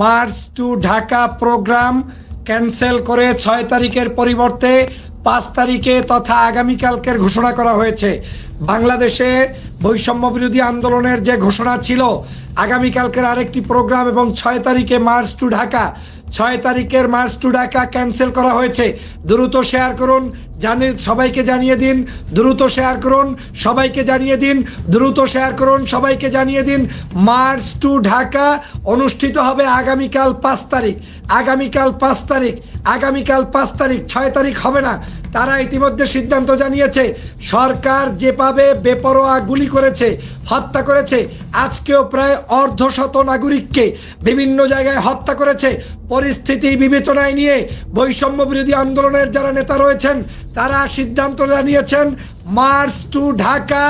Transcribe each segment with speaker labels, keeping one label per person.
Speaker 1: March to Dhaka program cancel করে ছয় তারিখের পরিবর্তে পাঁচ তারিখে তথা আগামীকালকের ঘোষণা করা হয়েছে। বাংলাদেশে বৈষম্য বিরোধী আন্দোলনের যে ঘোষণা ছিল, আগামীকালকের আরেকটি প্রোগ্রাম এবং ছয় তারিখে মার্চ টু ঢাকা ছয় তারিখের মার্চ টু ঢাকা ক্যান্সেল করা হয়েছে। দ্রুত শেয়ার করুন, জানি সবাইকে জানিয়ে দিন। দ্রুত শেয়ার করুন, সবাইকে জানিয়ে দিন। দ্রুত শেয়ার করুন, সবাইকে জানিয়ে দিন। মার্চ টু ঢাকা অনুষ্ঠিত হবে আগামীকাল পাঁচ তারিখ। আগামীকাল পাঁচ তারিখ। আগামীকাল পাঁচ তারিখ। ছয় তারিখ হবে না। তারা ইতিমধ্যে সিদ্ধান্ত জানিয়েছে, সরকার যেভাবে বেপরোয়া গুলি করেছে হত্যা করেছে। আজকেও প্রায় অর্ধশত নাগরিককে বিভিন্ন জায়গায় হত্যা করেছে। পরিস্থিতি বিবেচনায় নিয়ে বৈষম্য বিরোধী আন্দোলনের যারা নেতা রয়েছেন, তারা সিদ্ধান্ত জানিয়েছেন, মার্চ টু ঢাকা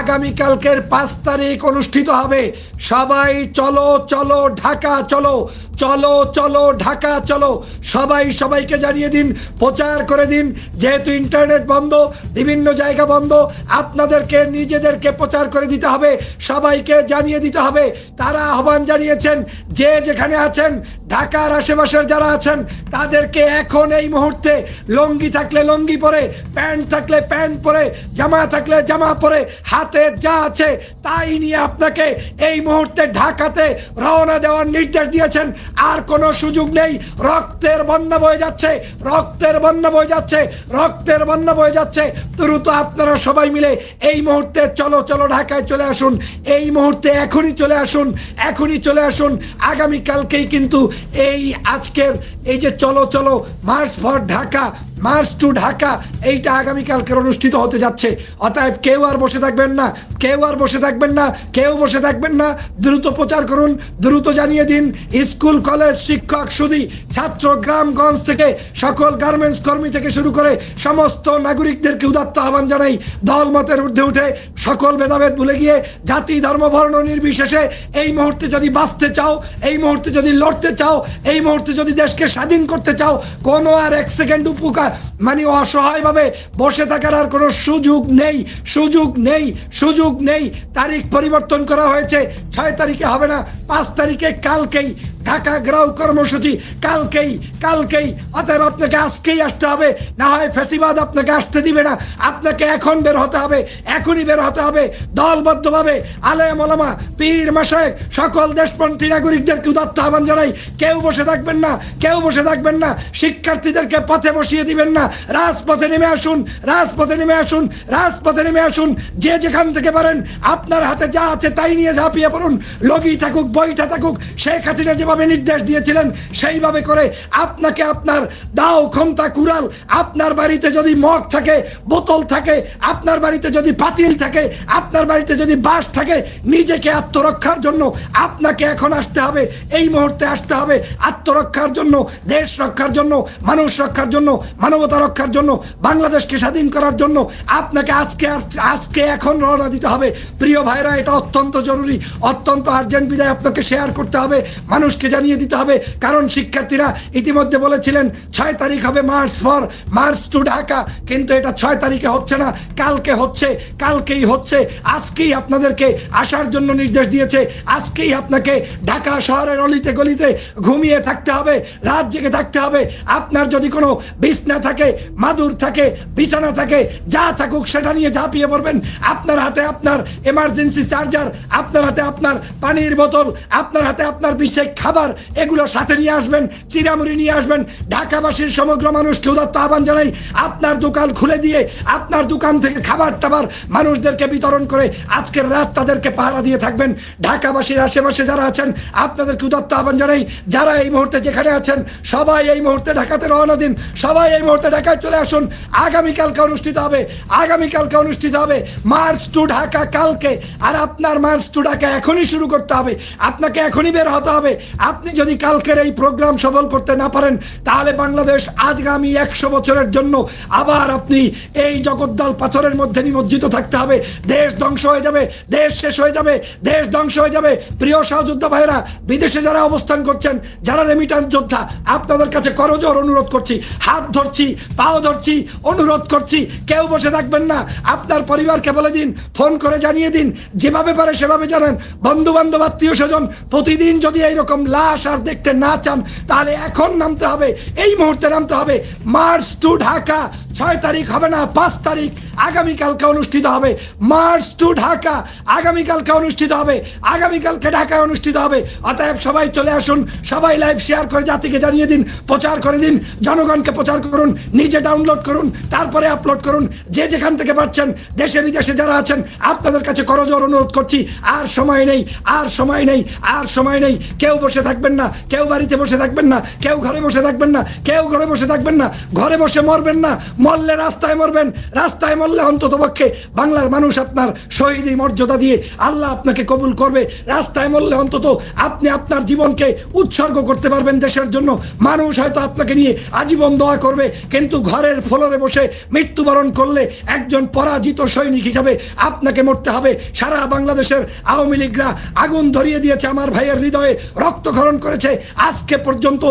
Speaker 1: আগামীকালকের পাঁচ তারিখ অনুষ্ঠিত হবে। সবাই চলো চলো, ঢাকা, চলো। চলো চলো, ঢাকা, চলো। সবাই সবাইকে জানিয়ে দিন, প্রচার করে দিন। যেহেতু ইন্টারনেট বন্ধ, বিভিন্ন জায়গা বন্ধ, আপনাদেরকে, নিজেদেরকে প্রচার করে দিতে হবে, সবাইকে জানিয়ে দিতে হবে। তারা আহ্বান জানিয়েছেন, যে যেখানে আছেন, ঢাকার আশেপাশের যারা আছেন, তাদেরকে এখন এই মুহূর্তে লঙ্গি থাকলে লঙ্গি পরে, প্যান্ট থাকলে প্যান্ট পরে, জামা থাকলে জামা পরে, হাতে যা আছে তাই নিয়ে আপনাকে এই মুহূর্তে ঢাকাতে রওনা দেওয়ার নির্দেশ দিয়েছেন। আর কোনো সুযোগ নেই। রক্তের বন্যা বয়ে যাচ্ছে, রক্তের বন্যা বয়ে যাচ্ছে, রক্তের বন্যা বয়ে যাচ্ছে। দ্রুত আপনারা সবাই মিলে এই মুহূর্তে চলো চলো ঢাকায় চলে আসুন। এই মুহূর্তে এখনই চলে আসুন, এখনই চলে আসুন। আগামীকালকেই কিন্তু এই আজকের এই যে চলো চলো march for Dhaka march to Dhaka, এইটা আগামীকালকে অনুষ্ঠিত হতে যাচ্ছে। অতএব কেউ আর বসে থাকবেন না, কেউ আর বসে থাকবেন না, কেউ বসে থাকবেন না। দ্রুত প্রচার করুন, দ্রুত জানিয়ে দিন, স্কুল, কলেজ, শিক্ষক সুদী ছাত্র, গ্রামগঞ্জ থেকে সকল গার্মেন্টস কর্মী থেকে শুরু করে সমস্ত নাগরিকদেরকে উদাত্ত আহ্বান জানাই, দল মতের ঊর্ধ্বে উঠে সকল ভেদাভেদ ভুলে গিয়ে জাতি, ধর্ম, বর্ণ নির্বিশেষে এই মুহূর্তে যদি বাঁচতে চাও, এই মুহূর্তে যদি লড়তে চাও, এই মুহূর্তে যদি দেশকে স্বাধীন করতে চাও, কোনো আর এক সেকেন্ড উপকার মানে অসহায়ভাবে বসে থাকার আর কোনো সুযোগ নেই সুযোগ নেই সুযোগ নেই। তারিখ পরিবর্তন করা হয়েছে, ছয় তারিখে হবে না, পাঁচ তারিখে কালকেই ঢাকা গ্রাউ কর্মসূচি, কালকেই কালকেই, অতএব আপনাকে আজকেই আসতে হবে, না হয় ফেসিবাদ আপনাকে আসতে দিবে না। আপনাকে এখন বের হতে হবে, এখনই বের হতে হবে, দলবদ্ধভাবে। আলেম ওলামা, পীর মাসায়েক সকল দেশপন্থী নাগরিকদেরকে উদাত্ত আহ্বান জানাই, কেউ বসে থাকবেন না, কেউ বসে থাকবেন না, শিক্ষার্থীদেরকে পথে বসিয়ে দিবেন না। রাজপথে নেমে আসুন, রাজপথে নেমে আসুন, রাজপথে নেমে আসুন, যে যেখান থেকে পারেন, আপনার হাতে যা আছে তাই নিয়ে ঝাঁপিয়ে পড়ুন। লগি থাকুক, বইটা থাকুক, শেখ হাসিনা যেভাবে নির্দেশ দিয়েছিলেন, সেইভাবে করে আপনাকে আপনার দাও ক্ষমতা কুড়াল। আপনার বাড়িতে যদি মগ থাকে, বোতল থাকে, আপনার বাড়িতে যদি পাতিল থাকে, আপনার বাড়িতে যদি বাস থাকে, নিজেকে আত্মরক্ষার জন্য আপনাকে এখন আসতে হবে। এই মুহূর্তে আসতে হবে আত্মরক্ষার জন্য, দেশ রক্ষার জন্য, মানুষ রক্ষার জন্য, মানবতা রক্ষার জন্য, বাংলাদেশকে স্বাধীন করার জন্য আপনাকে আজকে আজকে এখন রওনা দিতে হবে। প্রিয় ভাইরা, এটা অত্যন্ত জরুরি, অত্যন্ত আর্জেন্ট বিদায় আপনাকে শেয়ার করতে হবে, মানুষকে জানিয়ে দিতে হবে, কারণ শিক্ষার্থীরা ইতিমধ্যে বলেছিলেন, ছয় তারিখ হবে march for march to Dhaka, কিন্তু এটা ছয় তারিখে হচ্ছে না, কালকে হচ্ছে, কালকেই হচ্ছে, আজকেই আপনাদেরকে আসার জন্য নির্দেশ দিয়েছে, আজকেই আপনাকে ঢাকা শহরের অলিতে গলিতে ঘুমিয়ে থাকতে হবে, রাত জেগে থাকতে হবে, আপনার যদি কোনো বিছনা থাকে, মাদুর থাকে, বিছানা থাকে, যা থাকুক সেটা নিয়ে ঝাঁপিয়ে পড়বেন, আপনার হাতে আপনার এমার্জেন্সি চার্জার আপনার হাতে আপনার পানির বোতল, আপনার হাতে আপনার বিশেষ খাবার, এগুলো সাথে নিয়ে আসবেন, চিরামুড়ি নিয়ে আসবেন। ঢাকাবাসীর সমগ্র মানুষকে উদাত্ত আহ্বান জানাই, আপনার দোকান খুলে দিয়ে, আপনার দোকান থেকে খাবার টাবার মানুষদেরকে বিতরণ করে আজকের রাত তাদেরকে পাহারা দিয়ে থাকবেন। ঢাকাবাসীর আশেপাশে যারা আছেন, আপনাদেরকে উদাত্ত আহ্বান জানাই, যারা এই মুহূর্তে যেখানে আছেন, সবাই এই মুহূর্তে ঢাকাতে রওনা দিন। সবাই এই মুহূর্তে ঢাকায় চলে আসুন। আগামীকালকে অনুষ্ঠিত হবে, আগামীকালকে অনুষ্ঠিত হবে মার্চ টু ঢাকা কালকে। আর আপনার মার্চ টু ঢাকা এখনই শুরু করতে হবে। আপনাকে এখনই বের হতে হবে। আপনি যদি কালকের এই প্রোগ্রাম সফল করতে না পারেন, তাহলে বাংলাদেশ আগামী একশো বছরের জন্য আবার আপনি এই জগদ্দল পাথরের মধ্যে নিমজ্জিত থাকতে হবে। দেশ ধ্বংস হয়ে যাবে, দেশ শেষ হয়ে যাবে, দেশ ধ্বংস হয়ে যাবে। প্রিয় সহযোদ্ধা ভাইরা বিদেশে যারা অবস্থান করছেন, যারা রেমিটান্স যোদ্ধা, আপনাদের কাছে করজোর অনুরোধ করছি, হাত ধরছি, পাও ধরছি, অনুরোধ করছি, কেউ বসে থাকবেন না। আপনার পরিবারকে বলে দিন, ফোন করে জানিয়ে দিন, যেভাবে পারে সেভাবে জানান। বন্ধু বান্ধব আত্মীয় স্বজন প্রতিদিন যদি এইরকম লাশ আর দেখতে না চান, তাহলে এখন নামতে হবে। এই মুহূর্তে নামতে হবে। মার্চ টু ঢাকা, ছয় তারিখ হবে না, পাঁচ তারিখ। আগামীকালকে অনুষ্ঠিত হবে মার্চ টু ঢাকা। আগামীকালকে অনুষ্ঠিত হবে, আগামীকালকে ঢাকায় অনুষ্ঠিত হবে। অতএব সবাই চলে আসুন, সবাই লাইভ শেয়ার করে জাতিকে জানিয়ে দিন, প্রচার করে দিন, জনগণকে প্রচার করুন, নিজে ডাউনলোড করুন, তারপরে আপলোড করুন। যে যেখান থেকে পাচ্ছেন, দেশে বিদেশে যারা আছেন, আপনাদের কাছে করজোর অনুরোধ করছি, আর সময় নেই, আর সময় নেই, আর সময় নেই। কেউ বসে থাকবেন না, কেউ বাড়িতে বসে থাকবেন না, কেউ ঘরে বসে থাকবেন না, কেউ ঘরে বসে থাকবেন না, ঘরে বসে মরবেন না, মরলে রাস্তায় মরবেন, রাস্তায় মরলে অন্তত পক্ষে বাংলার মানুষ আপনার শহীদী মর্যাদা দিয়ে আল্লাহ আপনাকে কবুল করবে। রাস্তায় মরলে অন্তত আপনি আপনার জীবনকে উৎসর্গ করতে পারবেন দেশের জন্য। মানুষ হয়তো আপনাকে নিয়ে আজীবন দোয়া করবে, কিন্তু ঘরের ফলরে বসে মৃত্যুবরণ করলে একজন পরাজিত সৈনিক হিসাবে আপনাকে মরতে হবে। সারা বাংলাদেশের আওয়ামী লীগরা আগুন ধরিয়ে দিয়েছে আমার ভাইয়ের হৃদয়ে, রক্তক্ষরণ করেছে। আজকে পর্যন্ত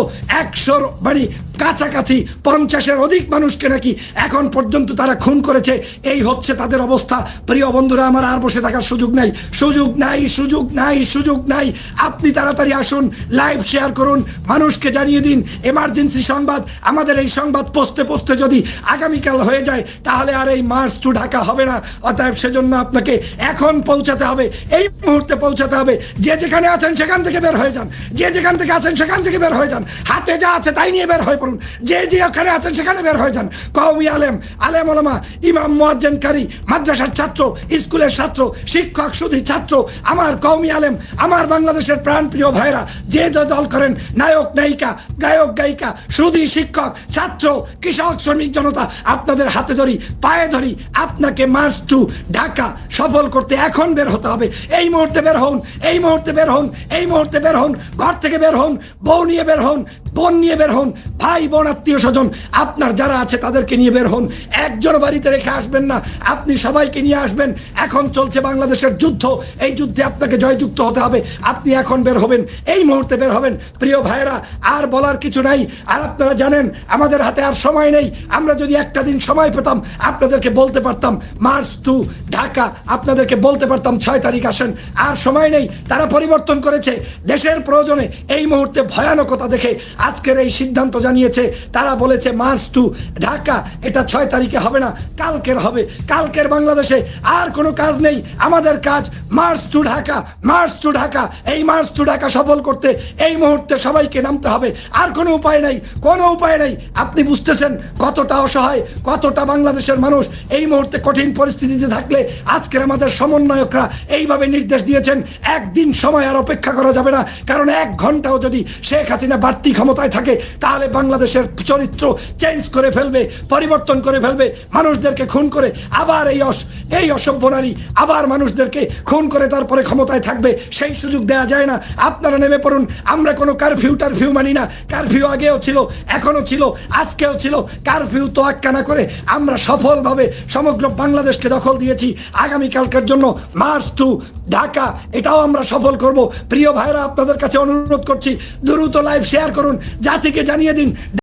Speaker 1: একশোর বাড়ি কাছাকাছি পঞ্চাশের অধিক মানুষকে নাকি এখন পর্যন্ত তারা খুন করেছে। এই হচ্ছে তাদের অবস্থা। প্রিয় বন্ধুরা, আমার আর বসে থাকার সুযোগ নাই। সুযোগ নাই সুযোগ নাই সুযোগ নাই। আপনি তাড়াতাড়ি আসুন, লাইভ শেয়ার করুন, মানুষকে জানিয়ে দিন। এমার্জেন্সি সংবাদ, আমাদের এই সংবাদ পোস্তে পোস্তে যদি আগামীকাল হয়ে যায়, তাহলে আর এই মার্চ টু ঢাকা হবে না। অতএব সেজন্য আপনাকে এখন পৌঁছাতে হবে, এই মুহূর্তে পৌঁছাতে হবে। যে যেখানে আছেন সেখান থেকে বের হয়ে যান। যে যেখান থেকে আছেন সেখান থেকে বের হয়ে যান। হাতে যা আছে তাই নিয়ে বের হয়ে পড়ুন। যে যে ওখানে আছেন সেখানে বের হয়ে যান। কৌমি আলেম আলেম ওলামা, ইমাম, মোয়াজ্জেনকারী, মাদ্রাসার ছাত্র, স্কুলের ছাত্র, শিক্ষক, সুধী ছাত্র, আমার কৌমি আলেম, আমার বাংলাদেশের প্রাণপ্রিয় ভাইরা যে দল করেন, নায়ক, নায়িকা, গায়ক, গায়িকা, সুধী শিক্ষক, ছাত্র, কৃষক, শ্রমিক, জনতা, আপনাদের হাতে ধরি, পায়ে ধরি, আপনাকে মার্চ টু ঢাকা সফল করতে এখন বের হতে হবে। এই মুহূর্তে বের হন, এই মুহূর্তে বের হন, এই মুহূর্তে বের হন, ঘর থেকে বের হন, বউ নিয়ে বের হন, বোন নিয়ে বের হন, ভাই বোন, আত্মীয় স্বজন, আপনার যারা আছে তাদেরকে নিয়ে বের হন। একজন বাড়িতে রেখে আসবেন না, আপনি সবাইকে নিয়ে আসবেন। এখন চলছে বাংলাদেশের যুদ্ধ, এই যুদ্ধে আপনাকে জয়যুক্ত হতে হবে। আপনি এখন বের হবেন, এই মুহূর্তে বের হবেন। প্রিয় ভাইয়েরা, আর বলার কিছু নাই। আর আপনারা জানেন, আমাদের হাতে আর সময় নেই। আমরা যদি একটা দিন সময় পেতাম, আপনাদেরকে বলতে পারতাম, মার্চ টু ঢাকা আপনাদেরকে বলতে পারতাম, ছয় তারিখ আসেন। আর সময় নেই। তারা পরিবর্তন করেছে। দেশের প্রয়োজনে এই মুহূর্তে ভয়ানকতা দেখে আজকের এই সিদ্ধান্ত জানিয়েছে তারা বলেছে, মার্চ টু, ঢাকা, এটা ছয় তারিখে হবে না, কালকের হবে। কালকের বাংলাদেশে আর কোনো কাজ নেই। আমাদের কাজ march to Dhaka, march to Dhaka, এই মার্চ টু ঢাকা সফল করতে এই মুহূর্তে সবাইকে নামতে হবে। আর কোনো উপায় নেই, কোনো উপায় নেই। আপনি বুঝতেছেন কতটা অসহায়, কতটা বাংলাদেশের মানুষ এই মুহূর্তে কঠিন পরিস্থিতিতে থাকলে আজকের আমাদের সমন্বয়করা এইভাবে নির্দেশ দিয়েছেন, একদিন সময় আর অপেক্ষা করা যাবে না। কারণ এক ঘন্টাও যদি শেখ হাসিনা বাড়তি ক্ষমতায় থাকে, তাহলে বাংলাদেশের চরিত্র চেঞ্জ করে ফেলবে পরিবর্তন করে ফেলবে মানুষদেরকে খুন করে আবার এই এই অসভ্য নারী আবার মানুষদেরকে খুন করে তারপরে ক্ষমতায় থাকবে, সেই সুযোগ দেওয়া যায় না। আপনারা নেমে পড়ুন, আমরা কোনো কারফিউ টারফিউ মানি না। কারফিউ আগেও ছিল, এখনও ছিল, আজকেও ছিল। কারফিউ তো আক্কা না করে আমরা সফলভাবে সমগ্র বাংলাদেশকে দখল দিয়েছি। আগামীকালকের জন্য মার্চ টু ঢাকা এটাও আমরা সফল করব। প্রিয় ভাইরা, আপনাদের কাছে অনুরোধ করছি, দ্রুত লাইভ শেয়ার করুন। জাতিকে জানিয়ে দিন।